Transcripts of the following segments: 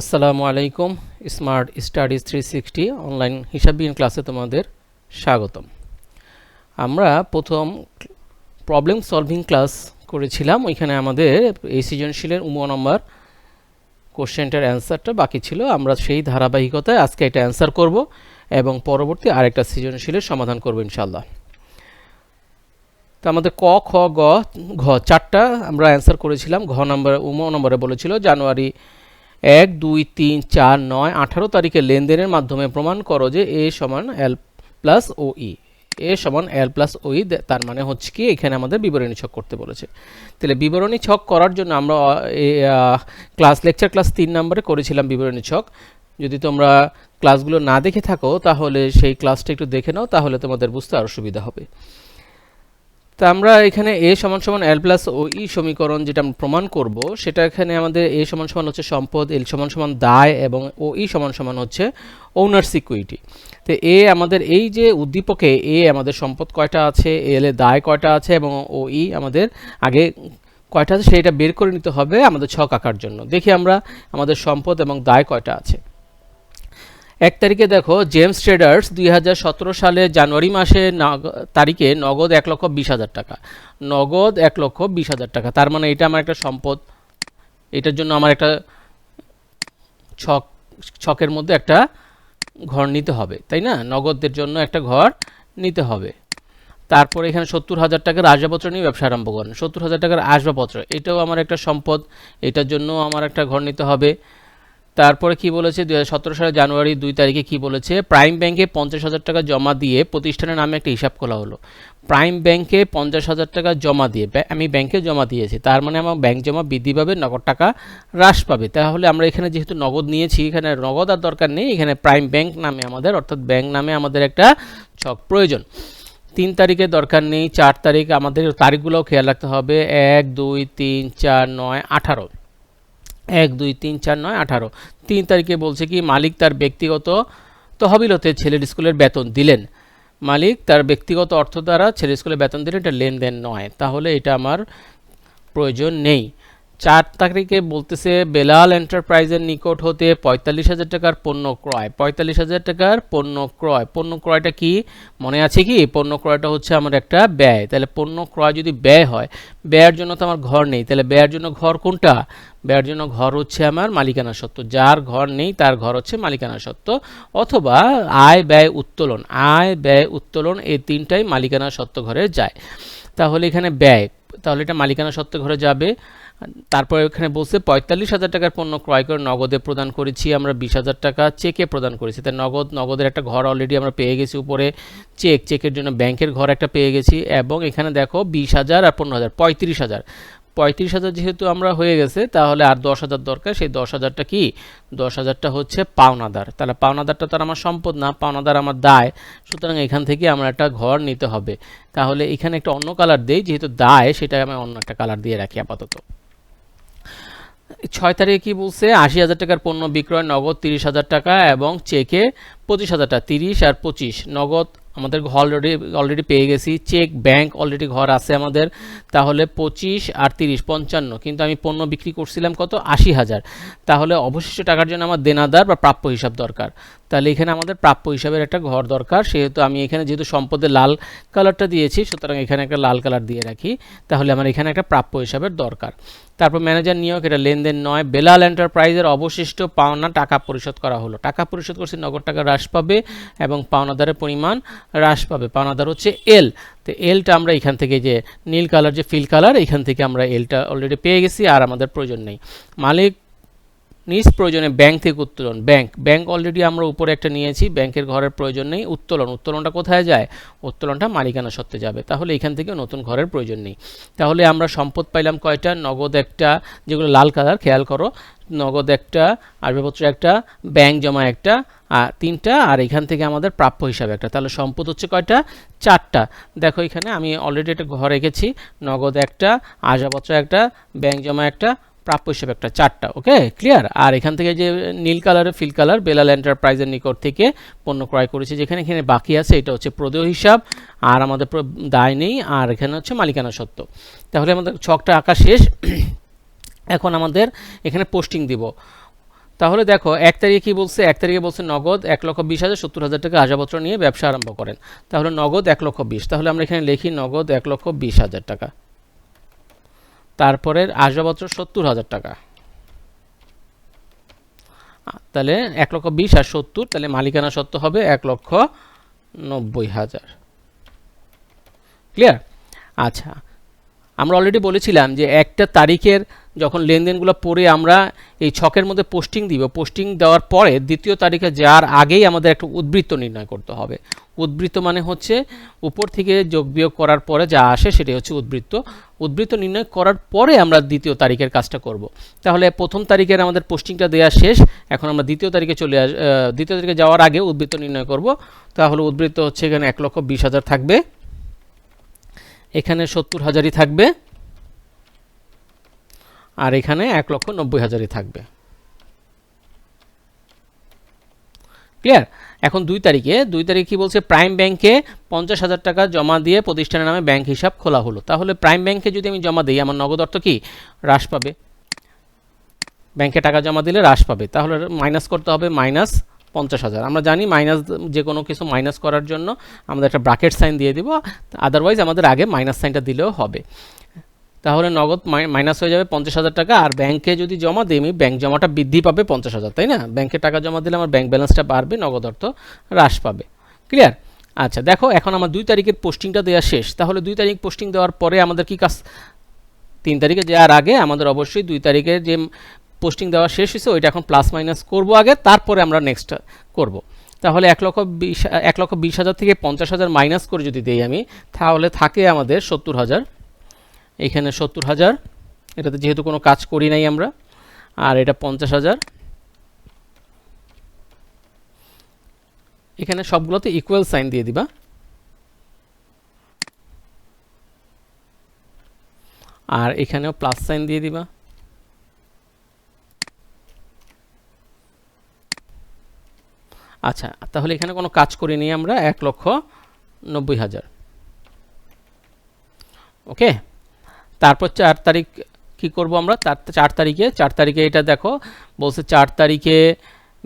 আসসালামু আলাইকুম smart studies three sixty online হিসাববিহীন ক্লাসে তোমাদের স্বাগতম। আমরা প্রথম প্রবলেম সলভিং ক্লাস করেছিলাম, ওইখানে আমাদের এই সৃজনশীলের উম নম্বর কোশ্চেনটার অ্যান্সারটা বাকি ছিল, আমরা সেই ধারাবাহিকতায় আজকে এটা অ্যান্সার করব এবং পরবর্তী আরেকটা সৃজনশীলের সমাধান করব ইনশাল্লাহ তো আমাদের ক, খ, গ, ঘ চারটা আমরা অ্যান্সার করেছিলাম, ঘ নম্বর উম নম্বরে বলেছিল, জানুয়ারি এক, দুই, তিন, চার, নয়, আঠারো তারিখে লেনদেনের মাধ্যমে প্রমাণ করো যে এ সমান এল প্লাস ও ই এ সমান এল প্লাস ও ই তার মানে হচ্ছে কি, এখানে আমাদের বিবরণী ছক করতে বলেছে। তাহলে বিবরণী ছক করার জন্য আমরা ক্লাস লেকচার ক্লাস তিন নম্বরে করেছিলাম বিবরণী ছক। যদি তোমরা ক্লাসগুলো না দেখে থাকো, তাহলে সেই ক্লাসটা একটু দেখে নাও, তাহলে তোমাদের বুঝতে আরও সুবিধা হবে। তা আমরা এখানে এ সমান সমান এল প্লাস ও ই সমীকরণ যেটা আমরা প্রমাণ করব, সেটা এখানে আমাদের এ সমান সমান হচ্ছে সম্পদ এল সমান সমান দায় এবং ও ই সমান সমান হচ্ছে ওনার সিকুইটি তো এ আমাদের এই যে উদ্দীপকে এ আমাদের সম্পদ কয়টা আছে এল এ দায় কয়টা আছে এবং ও ই আমাদের আগে কয়টা আছে সেইটা বের করে নিতে হবে আমাদের ছক আঁকার জন্য। দেখি আমরা আমাদের সম্পদ এবং দায় কয়টা আছে। এক তারিখে দেখো জেমস ট্রেডার্স দুই হাজার সতেরো সালে জানুয়ারি মাসে তারিখে নগদ এক লক্ষ বিশ হাজার টাকা। নগদ এক লক্ষ বিশ হাজার টাকা। তার মানে এটা আমার একটা সম্পদ। এটার জন্য আমার একটা ছক ছকের মধ্যে একটা ঘর নিতে হবে, তাই না? নগদের জন্য একটা ঘর নিতে হবে। তারপর এখানে সত্তর হাজার টাকার আসবাবপত্র নিয়ে ব্যবসা আরম্ভ করেন। সত্তর হাজার টাকার আসবাবপত্র, এটাও আমার একটা সম্পদ। এটার জন্য আমার একটা ঘর নিতে হবে। তারপরে কি বলেছে? দু সালে জানুয়ারি দুই তারিখে কি বলেছে? প্রাইম ব্যাংকে পঞ্চাশ হাজার টাকা জমা দিয়ে প্রতিষ্ঠানের নামে একটা হিসাব খোলা হলো। প্রাইম ব্যাংকে পঞ্চাশ হাজার টাকা জমা দিয়ে আমি ব্যাংকে জমা দিয়েছি। তার মানে আমার ব্যাংক জমা বৃদ্ধি পাবে, নগদ টাকা হ্রাস পাবে। তাহলে আমরা এখানে যেহেতু নগদ নিয়েছি, এখানে নগদ আর দরকার নেই, এখানে প্রাইম ব্যাংক নামে আমাদের, অর্থাৎ ব্যাংক নামে আমাদের একটা ছক প্রয়োজন। তিন তারিখে দরকার নেই, চার তারিখ আমাদের তারিখগুলোও খেয়াল রাখতে হবে। এক, দুই, তিন, চার, নয়, আঠারো। এক, দুই, তিন, চার, নয়, আঠারো। তিন তারিখে বলছে কি, মালিক তার ব্যক্তিগত তহবিলতে ছেলের স্কুলের বেতন দিলেন। মালিক তার ব্যক্তিগত অর্থ দ্বারা ছেলের স্কুলে বেতন দিলেন, এটা লেনদেন নয়। তাহলে এটা আমার প্রয়োজন নেই। চার তারিখে বলতেছে, বেলাল এন্টারপ্রাইজের নিকট হতে পঁয়তাল্লিশ হাজার টাকার পণ্য ক্রয়। পঁয়তাল্লিশ হাজার টাকার পণ্য ক্রয়। পণ্য ক্রয়টা কি? মনে আছে কি? পণ্য ক্রয়টা হচ্ছে আমার একটা ব্যয়। তাহলে পণ্য ক্রয় যদি ব্যয় হয়, ব্যয়ের জন্য তো আমার ঘর নেই। তাহলে ব্যয়ের জন্য ঘর কোনটা? ব্যয়ের জন্য ঘর হচ্ছে আমার মালিকানা সত্ত্ব। যার ঘর নেই, তার ঘর হচ্ছে মালিকানা সত্ত্ব। অথবা আয়, ব্যয়, উত্তোলন। আয়, ব্যয়, উত্তোলন এই তিনটাই মালিকানা সত্ত্ব ঘরে যায়। তাহলে এখানে ব্যয়, তাহলে এটা মালিকানা সত্ত্ব ঘরে যাবে। তারপরে এখানে বলছে পঁয়তাল্লিশ হাজার টাকার পণ্য ক্রয় করে নগদে প্রদান করেছি, আমরা বিশ হাজার টাকা চেকে প্রদান করেছি। তাই নগদ, নগদের একটা ঘর অলরেডি আমরা পেয়ে গেছি উপরে। চেক চেকের জন্য ব্যাংকের ঘর একটা পেয়ে গেছি। এবং এখানে দেখো বিশ হাজার আর পনেরো হাজার, পঁয়ত্রিশ হাজার। পঁয়ত্রিশ হাজার যেহেতু আমরা হয়ে গেছে, তাহলে আর দশ হাজার দরকার। সেই দশ হাজারটা কি? দশ হাজারটা হচ্ছে পাওনাদার। তাহলে পাওনাদারটা তো আমার সম্পদ না, পাওনাদার আমার দায়। সুতরাং এখান থেকে আমার একটা ঘর নিতে হবে। তাহলে এখানে একটা অন্য কালার দেই, যেহেতু দায়, সেটা আমি অন্য একটা কালার দিয়ে রাখি আপাতত। ছয় তারিখে কি বলছে? আশি হাজার টাকার পণ্য বিক্রয়, নগদ তিরিশ হাজার টাকা এবং চেকে পঁচিশ হাজার টাকা তিরিশ আর পঁচিশ। নগদ আমাদের ঘর অলরেডি অলরেডি পেয়ে গেছি। চেক ব্যাংক অলরেডি ঘর আছে আমাদের। তাহলে পঁচিশ আর তিরিশ, পঞ্চান্ন। কিন্তু আমি পণ্য বিক্রি করছিলাম কত? আশি হাজার। তাহলে অবশিষ্ট টাকার জন্য আমার দেনাদার বা প্রাপ্য হিসাব দরকার। তাহলে এখানে আমাদের প্রাপ্য হিসাবের একটা ঘর দরকার। সেহেতু আমি এখানে যেহেতু সম্পদের লাল কালারটা দিয়েছি, সুতরাং এখানে একটা লাল কালার দিয়ে রাখি। তাহলে আমার এখানে একটা প্রাপ্য হিসাবের দরকার। তারপর ম্যানেজার নিয়োগ, এটা লেনদেন নয়। বেলাল এন্টারপ্রাইজের অবশিষ্ট পাওনা টাকা পরিশোধ করা হলো। টাকা পরিশোধ করছি, নগদ টাকা হ্রাস পাবে এবং পাওনাদারের পরিমাণ হ্রাস পাবে। পাওনাদার হচ্ছে এল তো এলটা আমরা এখান থেকে যে নীল কালার যে ফিল কালার এখান থেকে আমরা এলটা অলরেডি পেয়ে গেছি আর আমাদের প্রয়োজন নেই। মালিক নিজ প্রয়োজনে ব্যাংক থেকে উত্তোলন, ব্যাংক ব্যাংক অলরেডি আমরা উপরে একটা নিয়েছি, ব্যাংকের ঘরের প্রয়োজন নেই, উত্তোলন, উত্তোলনটা কোথায় যায়? উত্তোলনটা মালিকানা সত্ত্বে যাবে, তাহলে এখান থেকে নতুন ঘরের প্রয়োজন নেই। তাহলে আমরা সম্পদ পাইলাম কয়টা? নগদ একটা, যেগুলো লাল কালার, খেয়াল করো, নগদ একটা, আসবাবপত্র একটা, ব্যাংক জমা একটা, আর তিনটা, আর এখান থেকে আমাদের প্রাপ্য হিসাবে একটা। তাহলে সম্পদ হচ্ছে কয়টা? চারটা। দেখো এখানে আমি অলরেডি একটা ঘর রেখেছি, নগদ একটা, আসবাবপত্র একটা, ব্যাংক জমা একটা প্রাপ্য হিসেবে একটা চারটা ওকে ক্লিয়ার আর এখান থেকে যে নীল কালারের ফিল কালার বেলাল এন্টারপ্রাইজের নিকট থেকে পণ্য ক্রয় করেছি, যেখানে এখানে বাকি আছে, এটা হচ্ছে প্রদেয় হিসাব, আর আমাদের দায় নেই, আর এখানে হচ্ছে মালিকানা সত্ত্ব তাহলে আমাদের ছকটা আঁকা শেষ। এখন আমাদের এখানে পোস্টিং দিব। তাহলে দেখো, এক তারিখে কী বলছে? এক তারিখে বলছে নগদ এক লক্ষ বিশ হাজার সত্তর হাজার টাকা আসবাবপত্র নিয়ে ব্যবসা আরম্ভ করেন। তাহলে নগদ এক লক্ষ বিশ। তাহলে আমরা এখানে লিখি নগদ এক লক্ষ বিশ হাজার টাকা। তারপরে আসবাবপত্র সত্তর হাজার টাকা। তাহলে এক লক্ষ বিশ আর সত্তর, তাহলে মালিকানা সত্ত্ব হবে এক লক্ষ নব্বই হাজার। ক্লিয়ার আচ্ছা। আমরা অলরেডি বলেছিলাম যে একটা তারিখের যখন লেনদেনগুলো পড়ে আমরা এই ছকের মধ্যে পোস্টিং দিব। পোস্টিং দেওয়ার পরে দ্বিতীয় তারিখে যাওয়ার আগেই আমাদের একটা উদ্বৃত্ত নির্ণয় করতে হবে। উদ্বৃত্ত মানে হচ্ছে উপর থেকে যোগ বিয়োগ করার পরে যা আসে সেটাই হচ্ছে উদ্বৃত্ত। উদ্বৃত্ত নির্ণয় করার পরে আমরা দ্বিতীয় তারিখের কাজটা করব। তাহলে প্রথম তারিখের আমাদের পোস্টিংটা দেওয়া শেষ। এখন আমরা দ্বিতীয় তারিখে চলে আস দ্বিতীয় তারিখে যাওয়ার আগে উদ্বৃত্ত নির্ণয় করব। তাহলে উদ্বৃত্ত হচ্ছে এখানে এক লক্ষ বিশ হাজার থাকবে। এখানে সত্তর হাজারই থাকবে আর এখানে এক লক্ষ নব্বই হাজারই থাকবে। ক্লিয়ার এখন দুই তারিখে, দুই তারিখ কি বলছে? প্রাইম ব্যাংকে পঞ্চাশ হাজার টাকা জমা দিয়ে প্রতিষ্ঠানের নামে ব্যাংক হিসাব খোলা হলো। তাহলে প্রাইম ব্যাংকে যদি আমি জমা দিই, আমার নগদ অর্থ কি? হ্রাস পাবে। ব্যাংকে টাকা জমা দিলে হ্রাস পাবে। তাহলে মাইনাস করতে হবে মাইনাস পঞ্চাশ হাজার। আমরা জানি মাইনাস যে কোনো কিছু মাইনাস করার জন্য আমাদের একটা ব্রাকেট সাইন দিয়ে দিব আদারওয়াইজ আমাদের আগে মাইনাস সাইনটা দিলেও হবে। তাহলে নগদ মাইনাস হয়ে যাবে পঞ্চাশ হাজার টাকা, আর ব্যাংকে যদি জমা দিই, আমি ব্যাংক জমাটা বৃদ্ধি পাবে পঞ্চাশ হাজার, তাই না? ব্যাংকে টাকা জমা দিলে আমার ব্যাংক ব্যালেন্সটা বাড়বে, নগদ অর্থ হ্রাস পাবে। ক্লিয়ার আচ্ছা দেখো, এখন আমার দুই তারিখের পোস্টিংটা দেওয়া শেষ। তাহলে দুই তারিখ পোস্টিং দেওয়ার পরে আমাদের কি কাজ? তিন তারিখে যাওয়ার আগে আমাদের অবশ্যই দুই তারিখের যে পোস্টিং দেওয়া শেষ হয়েছে, ওইটা এখন প্লাস মাইনাস করব আগে, তারপরে আমরা নেক্সট করব। তাহলে এক লক্ষ বিশ, এক লক্ষ বিশ হাজার থেকে পঞ্চাশ হাজার মাইনাস করে যদি দেই আমি, তাহলে থাকে আমাদের সত্তর হাজার। এখানে সত্তর হাজার, এটাতে যেহেতু কোনো কাজ করি নাই আমরা, আর এটা পঞ্চাশ হাজার। এখানে সবগুলোতে ইকুয়াল সাইন দিয়ে দিবা। আর এখানেও প্লাস সাইন দিয়ে দিবা। আচ্ছা তাহলে এখানে কোনো কাজ করিনি আমরা, এক লক্ষ নব্বই হাজার। ওকে? তারপর চার তারিখ কি করব আমরা? চার তারিখে চার তারিখে এটা দেখো, বলছে চার তারিখে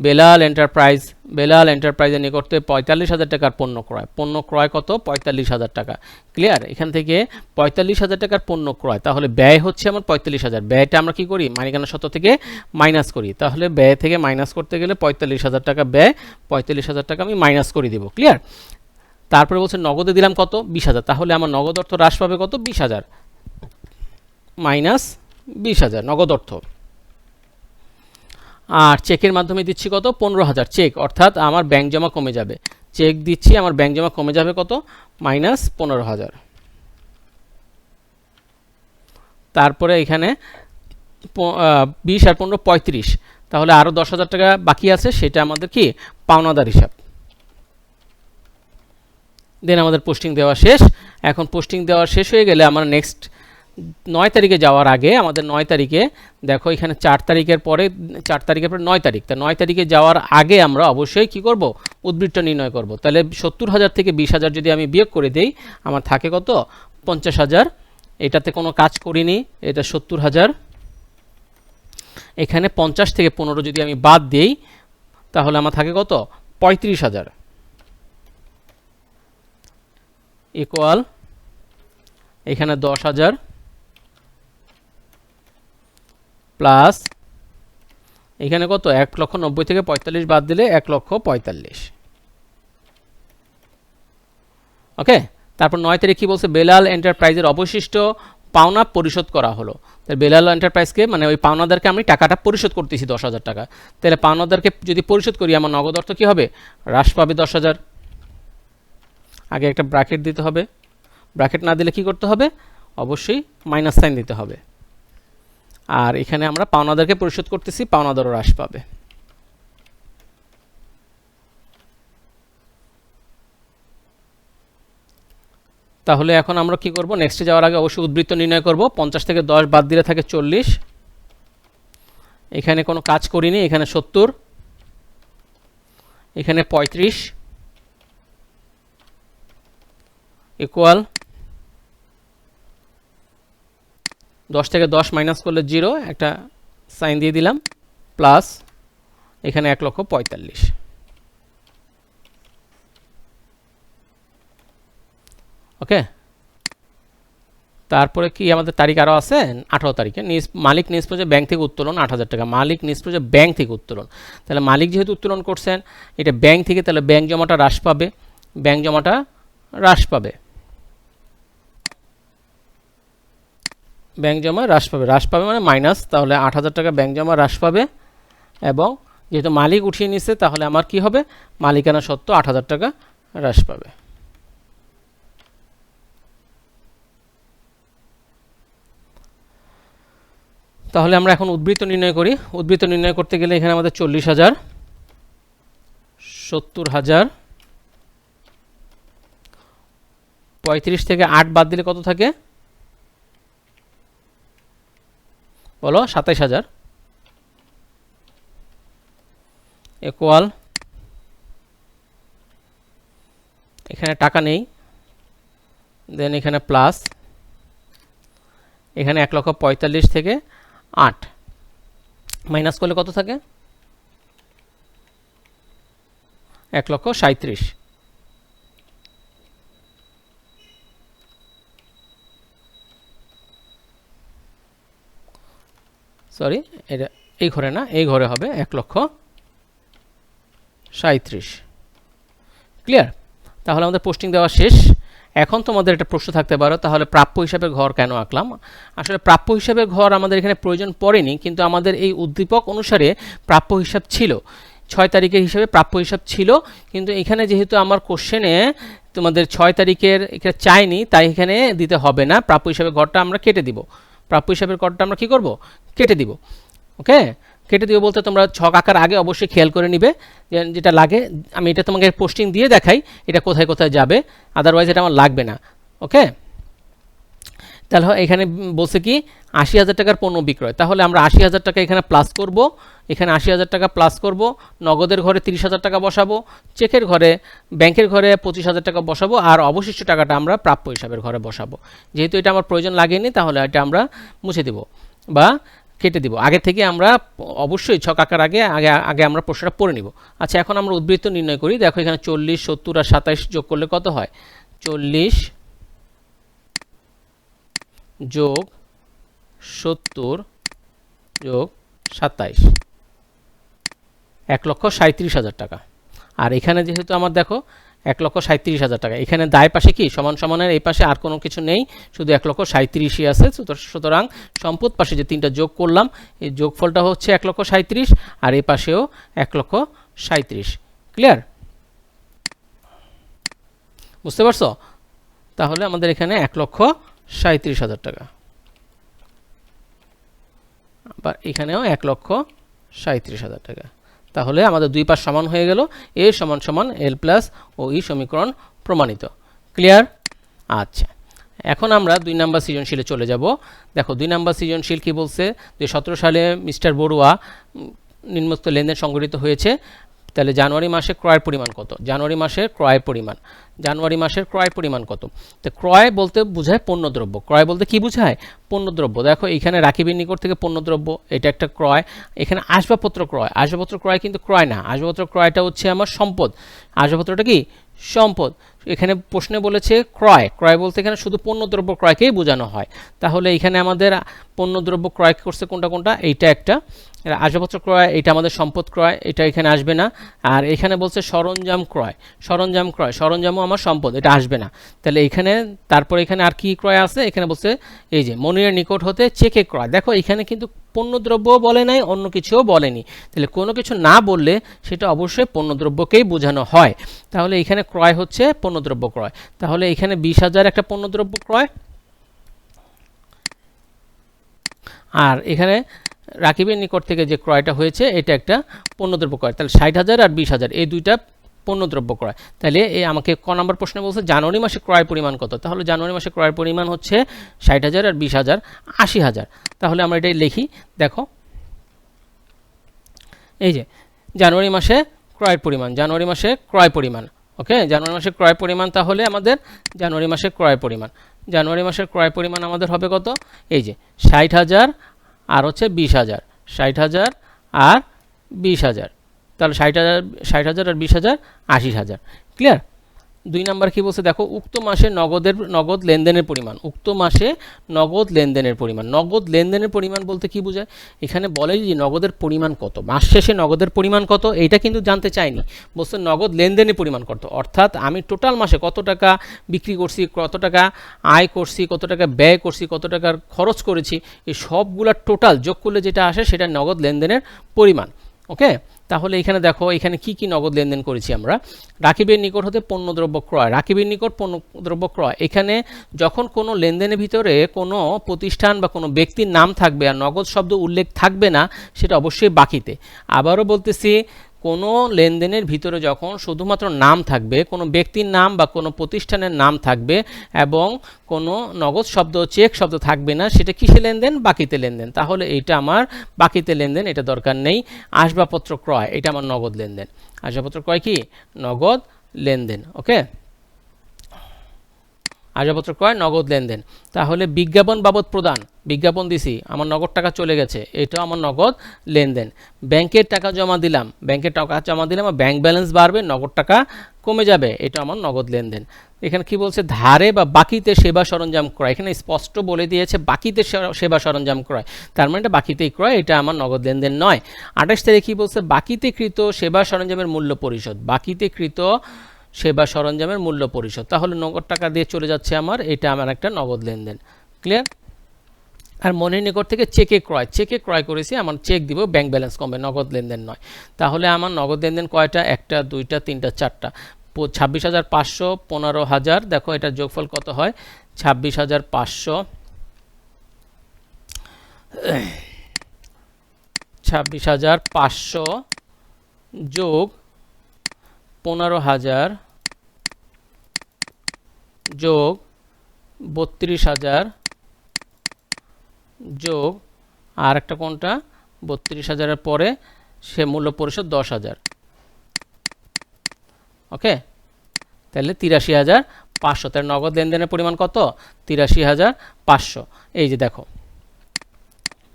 বেলাল এন্টারপ্রাইজ, বেলাল এন্টারপ্রাইজের নিকটতে পঁয়তাল্লিশ হাজার টাকার পণ্য ক্রয়। পণ্য ক্রয় কত? পঁয়তাল্লিশ হাজার টাকা। ক্লিয়ার এখান থেকে পঁয়তাল্লিশ হাজার টাকার পণ্য ক্রয়। তাহলে ব্যয় হচ্ছে আমার পঁয়তাল্লিশ হাজার। ব্যয়টা আমরা কি করি? মালিকানা সত্ত্ব থেকে মাইনাস করি। তাহলে ব্যয় থেকে মাইনাস করতে গেলে পঁয়তাল্লিশ হাজার টাকা ব্যয়, পঁয়তাল্লিশ হাজার টাকা আমি মাইনাস করে দেবো। ক্লিয়ার তারপরে বলছে নগদে দিলাম কত? বিশ হাজার। তাহলে আমার নগদ অর্থ হ্রাস পাবে কত? বিশ হাজার। মাইনাস বিশ হাজার। নগদ অর্থ। আর চেকের মাধ্যমে দিচ্ছি কত? পনেরো হাজার চেক। অর্থাৎ আমার ব্যাংক জমা কমে যাবে। চেক দিচ্ছি, আমার ব্যাংক জমা কমে যাবে কত? মাইনাস পনেরো হাজার। তারপরে এখানে বিশ আর পনেরো, পঁয়ত্রিশ। তাহলে আরও দশ হাজার টাকা বাকি আছে, সেটা আমাদের কি? পাওনাদার হিসাব। দেন আমাদের পোস্টিং দেওয়া শেষ। এখন পোস্টিং দেওয়া শেষ হয়ে গেলে আমার নেক্সট নয় তারিখে যাওয়ার আগে, আমাদের নয় তারিখে, দেখো এখানে চার তারিখের পরে, চার তারিখের পরে নয় তারিখ। তা নয় তারিখে যাওয়ার আগে আমরা অবশ্যই কি করব? উদ্বৃত্ত নির্ণয় করব। তাহলে সত্তর হাজার থেকে বিশ হাজার যদি আমি বিয়োগ করে দেই, আমার থাকে কত? পঞ্চাশ হাজার। এটাতে কোনো কাজ করিনি, এটা সত্তর হাজার। এখানে পঞ্চাশ থেকে পনেরো যদি আমি বাদ দিই, তাহলে আমার থাকে কত? পঁয়ত্রিশ হাজার। ইকুয়াল এখানে দশ হাজার। প্লাস এখানে কত? এক লক্ষ নব্বই থেকে পঁয়তাল্লিশ বাদ দিলে এক লক্ষ পঁয়তাল্লিশ। ওকে? তারপর নয় তারিখ কী বলছে? বেলাল এন্টারপ্রাইজের অবশিষ্ট পাওনা পরিশোধ করা হলো। তাহলে বেলাল এন্টারপ্রাইজকে মানে ওই পাওনাদারকে আমি টাকাটা পরিশোধ করতেছি দশ হাজার টাকা। তাহলে পাওনাদারকে যদি পরিশোধ করি, আমার নগদ অর্থ কী হবে? হ্রাস পাবে দশ হাজার। আগে একটা ব্র্যাকেট দিতে হবে। ব্র্যাকেট না দিলে কি করতে হবে? অবশ্যই মাইনাস সাইন দিতে হবে। আর এখানে আমরা পাওনাদারকে পরিশোধ করতেছি, পাওনাদারও হ্রাস পাবে। তাহলে এখন আমরা কি করব? নেক্সটে যাওয়ার আগে অবশ্যই উদ্বৃত্ত নির্ণয় করব। পঞ্চাশ থেকে দশ বাদ দিলে থাকে চল্লিশ। এখানে কোনো কাজ করিনি, এখানে সত্তর। এখানে পঁয়ত্রিশ। ইকুয়াল দশ থেকে দশ মাইনাস করলে জিরো একটা সাইন দিয়ে দিলাম প্লাস এখানে এক লক্ষ পঁয়তাল্লিশ। ওকে তারপরে কি আমাদের তারিখ আরও আছে? আঠারো তারিখে। নিজ মালিক নিজ প্রজে ব্যাংক থেকে উত্তোলন আট হাজার টাকা। মালিক নিজ প্রজে ব্যাংক থেকে উত্তোলন। তাহলে মালিক যেহেতু উত্তোলন করছেন, এটা ব্যাংক থেকে তাহলে ব্যাংক জমাটা হ্রাস পাবে। ব্যাংক জমাটা হ্রাস পাবে। ব্যাংক জমা হ্রাস পাবে। হ্রাস পাবে মানে মাইনাস তাহলে আট হাজার টাকা ব্যাংক জমা হ্রাস পাবে। এবং যেহেতু মালিক উঠিয়ে নিচ্ছে তাহলে আমার কি হবে? মালিকানা সত্ত্ব আট হাজার টাকা হ্রাস পাবে। তাহলে আমরা এখন উদ্বৃত্ত নির্ণয় করি। উদ্বৃত্ত নির্ণয় করতে গেলে এখানে আমাদের চল্লিশ হাজার, সত্তর হাজার, পঁয়ত্রিশ থেকে আট বাদ দিলে কত থাকে? বলো, সাতাইশ হাজার। ইকুয়াল এখানে টাকা নেই। দেন এখানে প্লাস এখানে এক লক্ষ পঁয়তাল্লিশ থেকে আট। মাইনাস করলে কত থাকে? এক লক্ষ সাঁত্রিশ সরি এটা এই ঘরে না, এই ঘরে হবে এক লক্ষ সাঁত্রিশ ক্লিয়ার তাহলে আমাদের পোস্টিং দেওয়া শেষ। এখন তোমাদের একটা প্রশ্ন থাকতে পারো, তাহলে প্রাপ্য হিসাবে ঘর কেন আঁকলাম? আসলে প্রাপ্য হিসাবে ঘর আমাদের এখানে প্রয়োজন পড়েনি, কিন্তু আমাদের এই উদ্দীপক অনুসারে প্রাপ্য হিসাব ছিল। ছয় তারিখের হিসাবে প্রাপ্য হিসাব ছিল, কিন্তু এখানে যেহেতু আমার কোশ্চেনে তোমাদের ছয় তারিখের এখানে চাইনি, তাই এখানে দিতে হবে না। প্রাপ্য হিসাবে ঘরটা আমরা কেটে দিব। প্রাপ্য হিসাবের করটা আমরা কী করব? কেটে দিব। ওকে? কেটে দিব বলতে তোমরা ছক আঁকার আগে অবশ্যই খেয়াল করে নিবে যেটা লাগে। আমি এটা তোমাকে পোস্টিং দিয়ে দেখাই, এটা কোথায় কোথায় যাবে। আদারওয়াইজ এটা আমার লাগবে না। ওকে? তাহলে এখানে বলছে কি, আশি হাজার টাকার পণ্য বিক্রয়। তাহলে আমরা আশি হাজার টাকা এখানে প্লাস করব। এখানে আশি হাজার টাকা প্লাস করব। নগদের ঘরে তিরিশ হাজার টাকা বসাবো। চেকের ঘরে, ব্যাংকের ঘরে পঁচিশ হাজার টাকা বসাবো। আর অবশিষ্ট টাকাটা আমরা প্রাপ্য হিসাবের ঘরে বসাবো। যেহেতু এটা আমার প্রয়োজন লাগেনি, তাহলে এটা আমরা মুছে দেব বা কেটে দিব। আগে থেকে আমরা অবশ্যই ছক আঁকার আগে আগে আগে আমরা প্রশ্নটা পড়ে নিব। আচ্ছা এখন আমরা উদ্বৃত্ত নির্ণয় করি। দেখো এখানে চল্লিশ, সত্তর আর সাতাইশ যোগ করলে কত হয়? চল্লিশ যোগ সত্তর যোগ সাতাইশ। এক লক্ষ সাঁত্রিশ হাজার টাকা। আর এখানে যেহেতু আমার দেখো, এক লক্ষ সাঁত্রিশ হাজার টাকা। এখানে দায় পাশে কি? সমান সমানের এই পাশে আর কোনো কিছু নেই, শুধু এক লক্ষ সাঁত্রিশই আছে। সুতরাং সম্পদ পাশে যে তিনটা যোগ করলাম, এই যোগফলটা হচ্ছে এক লক্ষ সাঁত্রিশ আর এই পাশেও এক লক্ষ সাঁত্রিশ ক্লিয়ার বুঝতে পারছ? তাহলে আমাদের এখানে এক লক্ষ সাঁত্রিশ হাজার টাকা। আবার এখানেও এক লক্ষ সাঁত্রিশ হাজার টাকা। তাহলে আমাদের দুই পাশ সমান হয়ে গেল। এ সমান সমান এল প্লাস ও ই সমীকরণ প্রমাণিত। ক্লিয়ার? আচ্ছা। এখন আমরা দুই নাম্বার সৃজনশীলে চলে যাব। দেখো, দুই নাম্বার সৃজনশীল কি বলছে? দুই সালে মিস্টার বড়ুয়া নিম্নস্ত লেনদেন সংগঠিত হয়েছে। তাহলে জানুয়ারি মাসে ক্রয়ের পরিমাণ কত? জানুয়ারি মাসে ক্রয়ের পরিমাণ। জানুয়ারি মাসের ক্রয় পরিমাণ কত? তো ক্রয় বলতে বোঝায় পণ্যদ্রব্য। ক্রয় বলতে কি বোঝায়? পণ্যদ্রব্য। দেখো, এখানে রাখিবির নিকট থেকে পণ্যদ্রব্য, এটা একটা ক্রয়। এখানে আসবাবপত্র ক্রয়। আসবাবপত্র ক্রয় কিন্তু ক্রয় না। আসবাবপত্র ক্রয়টা হচ্ছে আমার সম্পদ। আসবাবপত্রটা কি? সম্পদ। এখানে প্রশ্নে বলেছে ক্রয়। ক্রয় বলতে এখানে শুধু পণ্যদ্রব্য ক্রয়কেই বোঝানো হয়। তাহলে এখানে আমাদের পণ্যদ্রব্য ক্রয় করছে কোনটা কোনটা? এইটা একটা। আসবাবপত্র ক্রয়, এটা আমাদের সম্পদ ক্রয়, এটা এখানে আসবে না। আর এখানে বলছে সরঞ্জাম ক্রয়। সরঞ্জাম ক্রয়, সরঞ্জামও আমার সম্পদ, এটা আসবে না। তাহলে এখানে, তারপর এখানে আর কি ক্রয় আছে? এখানে বলছে, এই যে, মনিরের নিকট হতে চেকে ক্রয়। দেখো, এখানে কিন্তু পণ্যদ্রব্যও বলে নাই, অন্য কিছুও বলেনি। তাহলে কোনো কিছু না বললে সেটা অবশ্যই পণ্যদ্রব্যকেই বোঝানো হয়। তাহলে এখানে ক্রয় হচ্ছে পণ্যদ্রব্য ক্রয়। তাহলে এখানে বিশ হাজার একটা পণ্যদ্রব্য ক্রয়। আর এখানে রাকিবের নিকট থেকে যে ক্রয়টা হয়েছে, এটা একটা পণ্যদ্রব্য ক্রয়। তাহলে ষাট হাজার আর বিশ হাজার, এই দুইটা পণ্যদ্রব্য ক্রয়। তাহলে এই আমাকে ক নম্বর প্রশ্নে বলছে, জানুয়ারি মাসে ক্রয় পরিমাণ কত? তাহলে জানুয়ারি মাসে ক্রয় পরিমাণ হচ্ছে ষাট হাজার আর বিশ হাজার আশি হাজার। তাহলে আমরা এটাই লিখি, দেখো। এই যে, জানুয়ারি মাসে ক্রয়ের পরিমাণ, জানুয়ারি মাসে ক্রয় পরিমাণ, ওকে? জানুয়ারি মাসে ক্রয় পরিমাণ তাহলে আমাদের, জানুয়ারি মাসে ক্রয় পরিমাণ। জানুয়ারি মাসের ক্রয় পরিমাণ আমাদের হবে কত? এই যে, ষাট হাজার আর হচ্ছে বিশ হাজার, ষাট হাজার আর বিশ হাজার। তাহলে ষাট হাজার ষাট হাজার আর বিশ হাজার আশি হাজার। ক্লিয়ার দুই নাম্বার কি বলছে? দেখো, উক্ত মাসে নগদের, নগদ লেনদেনের পরিমাণ। উক্ত মাসে নগদ লেনদেনের পরিমাণ। নগদ লেনদেনের পরিমাণ বলতে কি বোঝায়? এখানে বলে যে নগদের পরিমাণ কত। মাস শেষে নগদের পরিমাণ কত? এইটা কিন্তু জানতে চাইনি। বলছে নগদ লেনদেনের পরিমাণ কত? অর্থাৎ আমি টোটাল মাসে কত টাকা বিক্রি করছি, কত টাকা আয় করছি, কত টাকা ব্যয় করছি, কত টাকার খরচ করেছি, এই সবগুলা টোটাল যোগ করলে যেটা আসে সেটা নগদ লেনদেনের পরিমাণ। ওকে তাহলে এখানে দেখো, এখানে কি কি নগদ লেনদেন করেছি আমরা? রাকিবের নিকট হতে পণ্যদ্রব্য ক্রয়। রাকিবের নিকট পণ্যদ্রব্য ক্রয়। এখানে যখন কোনো লেনদেনের ভিতরে কোনো প্রতিষ্ঠান বা কোনো ব্যক্তির নাম থাকবে আর নগদ শব্দ উল্লেখ থাকবে না, সেটা অবশ্যই বাকিতে। আবারও বলতেছি কোনো লেনদেনের ভিতরে যখন শুধুমাত্র নাম থাকবে, কোনো ব্যক্তির নাম বা কোনো প্রতিষ্ঠানের নাম থাকবে এবং কোনো নগদ শব্দ, চেক শব্দ থাকবে না, সেটা কিসে লেনদেন? বাকিতে লেনদেন। তাহলে এইটা আমার বাকিতে লেনদেন, এটা দরকার নেই। আসবাবপত্র ক্রয়, এটা আমার নগদ লেনদেন। আসবাবপত্র ক্রয় কি? নগদ লেনদেন, ওকে? আসবাবপত্র ক্রয়, নগদ লেনদেন। তাহলে বিজ্ঞাপন বাবদ প্রদান। বিজ্ঞাপন দিছি, আমার নগদ টাকা চলে গেছে এটাও আমার নগদ লেনদেন। ব্যাংকের টাকা জমা দিলাম, ব্যাংকের টাকা জমা দিলাম আমার ব্যাংক ব্যালেন্স বাড়বে, নগদ টাকা কমে যাবে, এটা আমার নগদ লেনদেন। এখানে কি বলছে? ধারে বা বাকিতে সেবা সরঞ্জাম ক্রয়। এখানে স্পষ্ট বলে দিয়েছে, বাকিতে সেবা সরঞ্জাম ক্রয়। তার মানে এটা বাকিতেই ক্রয়, এটা আমার নগদ লেনদেন নয়। আঠাশ তারিখ কী বলছে? বাকিতে কৃত সেবা সরঞ্জামের মূল্য পরিশোধ। বাকিতে কৃত সেবা সরঞ্জামের মূল্য পরিশোধ। তাহলে নগদ টাকা দিয়ে চলে যাচ্ছে আমার, এটা আমার একটা নগদ লেনদেন। ক্লিয়ার আর মনের নিকট থেকে চেকে ক্রয়। চেকে ক্রয় করেছি, আমার চেক দিব ব্যাংক ব্যালেন্স কমবে, নগদ লেনদেন নয়। তাহলে আমার নগদ লেনদেন কয়টা? একটা, দুইটা, তিনটা, চারটা। ছাব্বিশ হাজার পাঁচশো পনেরো হাজার, দেখো এটার যোগফল কত হয়? ছাব্বিশ হাজার পাঁচশো, ছাব্বিশ হাজার পাঁচশো যোগ পনেরো হাজার যোগ বত্রিশ হাজার যোগ, আর একটা কোনটা? বত্রিশ হাজারের পরে সে মূল্য পরিশোধ দশ হাজার। ওকে? তাহলে তিরাশি হাজার পাঁচশো। তার নগদ লেনদেনের পরিমাণ কত? তিরাশি হাজার পাঁচশো। এই যে দেখো,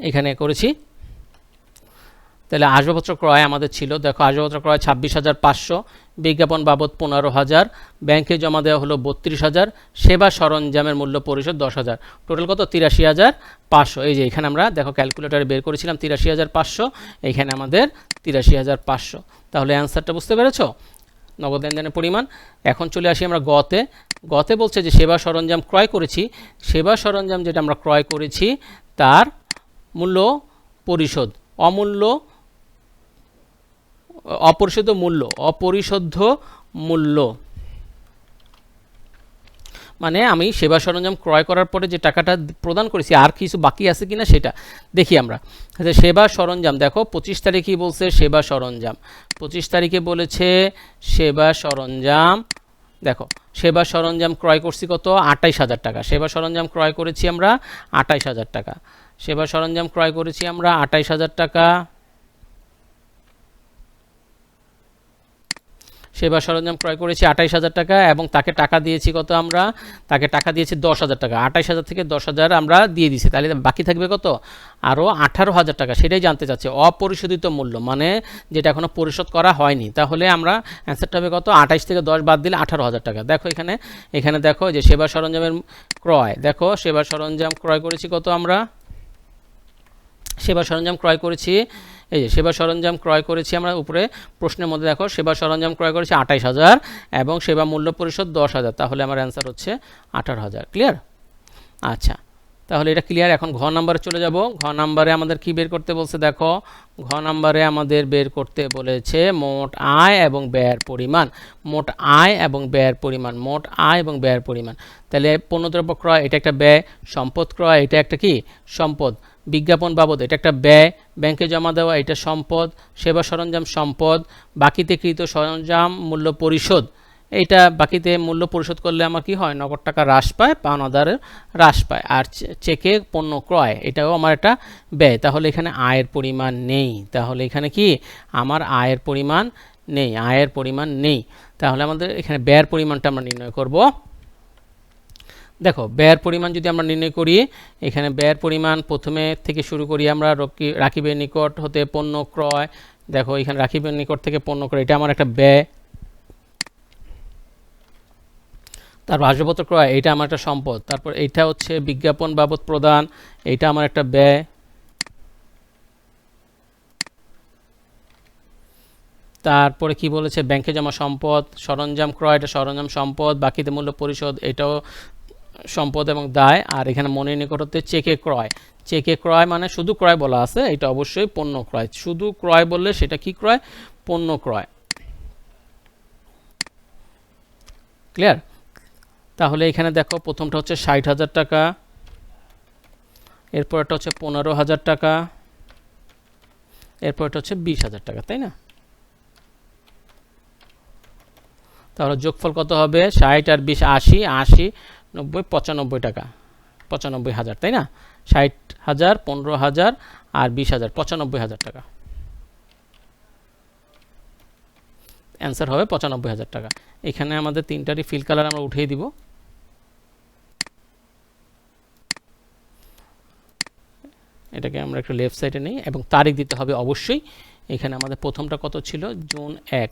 এখানে করেছি তাহলে আসবাবপত্র ক্রয় আমাদের ছিল। দেখো, আসবাবপত্র ক্রয় ছাব্বিশ হাজার পাঁচশো, বিজ্ঞাপন বাবদ পনেরো হাজার, ব্যাংকে জমা দেওয়া হলো বত্রিশ হাজার, সেবা সরঞ্জামের মূল্য পরিশোধ দশ হাজার। টোটাল কত? তিরাশি হাজার পাঁচশো। এই যে এখানে আমরা, দেখো, ক্যালকুলেটারে বের করেছিলাম তিরাশি হাজার পাঁচশো এইখানে আমাদের তিরাশি হাজার পাঁচশো। তাহলে অ্যান্সারটা বুঝতে পেরেছ? নগদ লেনদেনের পরিমাণ। এখন চলে আসি আমরা গতে। গতে বলছে যে সেবা সরঞ্জাম ক্রয় করেছি। সেবা সরঞ্জাম যেটা আমরা ক্রয় করেছি, তার মূল্য পরিশোধ। অমূল্য অপরিশোধ মূল্য অপরিশোধ্য মূল্য। মানে আমি সেবা সরঞ্জাম ক্রয় করার পরে যে টাকাটা প্রদান করেছি, আর কিছু বাকি আছে কিনা সেটা দেখি আমরা। আচ্ছা সেবা সরঞ্জাম, দেখো পঁচিশ তারিখেই বলছে সেবা সরঞ্জাম? পঁচিশ তারিখে বলেছে সেবা সরঞ্জাম, দেখো সেবা সরঞ্জাম ক্রয় করছি কত? আটাইশ হাজার টাকা। সেবা সরঞ্জাম ক্রয় করেছি আমরা আটাইশ হাজার টাকা। সেবা সরঞ্জাম ক্রয় করেছি আমরা আটাইশ হাজার টাকা। সেবা সরঞ্জাম ক্রয় করেছি আঠাইশ হাজার টাকা এবং তাকে টাকা দিয়েছি কত আমরা? তাকে টাকা দিয়েছি দশ হাজার টাকা। আঠাইশ হাজার থেকে দশ হাজার আমরা দিয়ে দিছি তাহলে বাকি থাকবে কত? আরও আঠারো হাজার টাকা। সেটাই জানতে চাচ্ছে। অপরিশোধিত মূল্য। মানে যেটা এখনও পরিশোধ করা হয়নি। তাহলে আমরা অ্যান্সারটা হবে কত? আঠাইশ থেকে দশ বাদ দিলে আঠারো হাজার টাকা। দেখো এখানে এখানে দেখো যে সেবা সরঞ্জামের ক্রয়। দেখো সেবা সরঞ্জাম ক্রয় করেছি কত আমরা? সেবা সরঞ্জাম ক্রয় করেছি এই যে সেবা সরঞ্জাম ক্রয় করেছি আমরা উপরে প্রশ্নের মধ্যে দেখো, সেবা সরঞ্জাম ক্রয় করেছি আঠাইশ হাজার এবং সেবা মূল্য পরিশোধ দশ হাজার, তাহলে আমার অ্যান্সার হচ্ছে আঠারো হাজার ক্লিয়ার আচ্ছা তাহলে এটা ক্লিয়ার এখন ঘ নাম্বারে চলে যাব, ঘ নাম্বারে আমাদের কি বের করতে বলছে দেখো, ঘ নাম্বারে আমাদের বের করতে বলেছে মোট আয় এবং ব্যয়ের পরিমাণ, মোট আয় এবং ব্যয়ের পরিমাণ, মোট আয় এবং ব্যয়ের পরিমাণ, তাহলে পণ্যদ্রব্য ক্রয়, এটা একটা ব্যয়, সম্পদ ক্রয়, এটা একটা কি? সম্পদ বিজ্ঞাপন বাবদ, এটা একটা ব্যয়, ব্যাংকে জমা দেওয়া, এটা সম্পদ, সেবা সরঞ্জাম সম্পদ, বাকিতে কৃত সরঞ্জাম মূল্য পরিশোধ। এইটা বাকিতে মূল্য পরিশোধ করলে আমার কি হয়? নগদ টাকা হ্রাস পায় পাওনাদারের হ্রাস পায়। আর চেকে পণ্য ক্রয়, এটাও আমার একটা ব্যয়। তাহলে এখানে আয়ের পরিমাণ নেই। তাহলে এখানে কি? আমার আয়ের পরিমাণ নেই, আয়ের পরিমাণ নেই। তাহলে আমাদের এখানে ব্যয়ের পরিমাণটা আমরা নির্ণয় করব। দেখো, ব্যয়ের পরিমাণ যদি আমরা নির্ণয় করি, এখানে ব্যয়ের পরিমাণ প্রথমে থেকে শুরু করি আমরা রকি- রাকিবের নিকট হতে পণ্য ক্রয়। দেখো, এখানে রাকিবের নিকট থেকে পণ্য ক্রয়, এটা আমার একটা ব্যয়। তারপর আসবাবপত্র ক্রয়, এটা আমার একটা সম্পদ। তারপর এইটা হচ্ছে বিজ্ঞাপন বাবদ প্রদান এইটা আমার একটা ব্যয়। তারপরে কি বলেছে? ব্যাংকে জমা সম্পদ, সরঞ্জাম ক্রয়, এটা সরঞ্জাম সম্পদ বাকিতে মূল্য পরিশোধ, এটাও সম্পদ এবং দায়, আর এখানে মনের নিকটতে চেকে ক্রয়। চেকে ক্রয় মানে শুধু ক্রয় বলা আছে, এটা অবশ্যই পণ্য ক্রয়। শুধু ক্রয় বললে সেটা কি ক্রয়? পণ্য ক্রয়। ক্লিয়ার তাহলে এখানে দেখো, প্রথমটা হচ্ছে ষাট হাজার টাকা, এরপরটা হচ্ছে পনেরো হাজার টাকা, এরপরটা হচ্ছে বিশ হাজার টাকা, তাই না? তাহলে যোগফল কত হবে? ষাট আর বিশ আশি আশি নব্বই, পঁচানব্বই টাকা। পঁচানব্বই হাজার, তাই না? ষাট হাজার, পনেরো হাজার আর বিশ হাজার, পঁচানব্বই হাজার টাকা। অ্যান্সার হবে পঁচানব্বই হাজার টাকা। এখানে আমাদের তিনটারই ফিল কালার আমরা উঠিয়ে দিব। এটাকে আমরা একটু লেফট সাইডে নিই, এবং তারিখ দিতে হবে অবশ্যই। এখানে আমাদের প্রথমটা কত ছিল? জুন এক।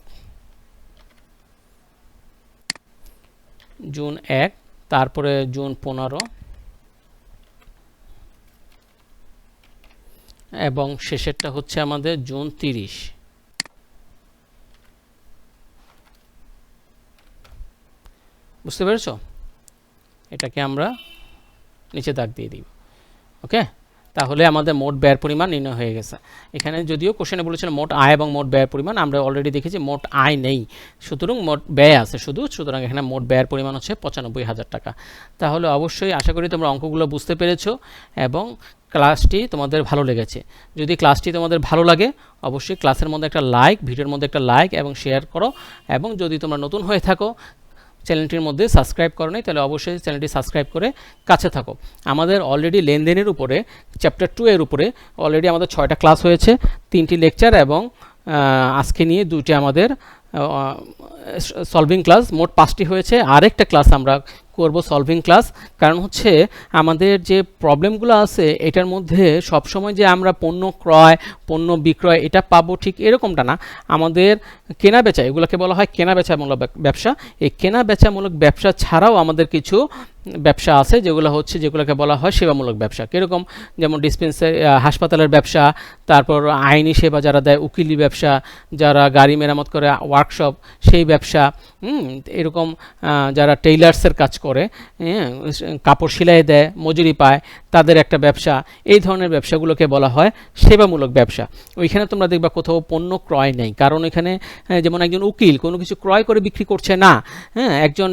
জুন এক তারপরে জুন পনেরো। এবং শেষেরটা হচ্ছে আমাদের জুন তিরিশ। বুঝতে পেরেছ? এটাকে আমরা নিচে দাগ দিয়ে দিব। ওকে? তাহলে আমাদের মোট ব্যয়ের পরিমাণ নির্ণয় হয়ে গেছে। এখানে যদিও কোশ্চেনে বলেছেন মোট আয় এবং মোট ব্যয়ের পরিমাণ, আমরা অলরেডি দেখেছি মোট আয় নেই। সুতরাং মোট ব্যয় আছে শুধু, সুতরাং এখানে মোট ব্যয়ের পরিমাণ হচ্ছে পঁচানব্বই হাজার টাকা। তাহলে অবশ্যই আশা করি তোমরা অঙ্কগুলো বুঝতে পেরেছ এবং ক্লাসটি তোমাদের ভালো লেগেছে। যদি ক্লাসটি তোমাদের ভালো লাগে, অবশ্যই ক্লাসের মধ্যে একটা লাইক ভিডিওর মধ্যে একটা লাইক এবং শেয়ার করো। এবং যদি তোমরা নতুন হয়ে থাকো চ্যানেলটির মধ্যে সাবস্ক্রাইব করো নাই, তাহলে অবশ্যই চ্যানেলটি সাবস্ক্রাইব করে কাছে থাকো। আমাদের অলরেডি লেনদেনের উপরে চ্যাপ্টার টু এর উপরে অলরেডি আমাদের ছয়টা ক্লাস হয়েছে, তিনটি লেকচার এবং আজকে নিয়ে দুটি আমাদের সলভিং ক্লাস মোট পাঁচটি হয়েছে। আরেকটা ক্লাস আমরা করব সলভিং ক্লাস কারণ হচ্ছে আমাদের যে প্রবলেমগুলো আছে, এটার মধ্যে সবসময় যে আমরা পণ্য ক্রয়, পণ্য বিক্রয়, এটা পাবো ঠিক এরকমটা না। আমাদের কেনা বেচা, এগুলোকে বলা হয় কেনা বেচামূলক ব্যবসা। এই কেনা বেচামূলক ব্যবসা ছাড়াও আমাদের কিছু ব্যবসা আছে যেগুলো হচ্ছে যেগুলোকে বলা হয় সেবামূলক ব্যবসা। কীরকম? যেমন ডিসপেন্সারি হাসপাতালের ব্যবসা তারপর আইনি সেবা যারা দেয় উকিলি ব্যবসা যারা গাড়ি মেরামত করে ওয়ার্কশপ সেই ব্যবসা এরকম যারা টেইলার্সের কাজ করে হ্যাঁ, কাপড় সেলাই দেয় মজুরি পায় তাদের একটা ব্যবসা। এই ধরনের ব্যবসাগুলোকে বলা হয় সেবামূলক ব্যবসা। ওইখানে তোমরা দেখবা কোথাও পণ্য ক্রয় নেই। কারণ এখানে যেমন একজন উকিল কোনো কিছু ক্রয় করে বিক্রি করছে না হ্যাঁ একজন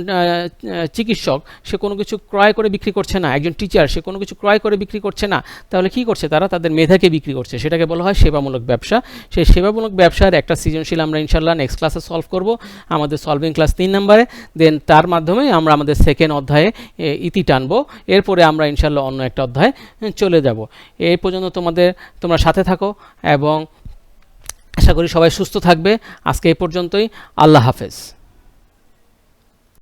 চিকিৎসক সে কোনো কিছু ক্রয় করে বিক্রি করছে না একজন টিচার সে কোনো কিছু ক্রয় করে বিক্রি করছে না তাহলে কি করছে তারা? তাদের মেধাকে বিক্রি করছে। সেটাকে বলা হয় সেবামূলক ব্যবসা। সেই সেবামূলক ব্যবসার একটা সৃজনশীল আমরা ইনশাল্লাহ নেক্সট ক্লাসে সলভ করব। আমাদের সলভিং ক্লাস তিন নম্বরে। দেন তার মাধ্যমে আমরা আমাদের সেকেন্ড অধ্যায়ে এ, ইতি টানবো। এরপরে আমরা ইনশাল্লাহ অন্য একটা অধ্যায়ে চলে যাব। এই পর্যন্ত তোমাদের তোমরা সাথে থাকো এবং আশা করি সবাই সুস্থ থাকবে। আজকে এই পর্যন্তই। আল্লাহ হাফেজ।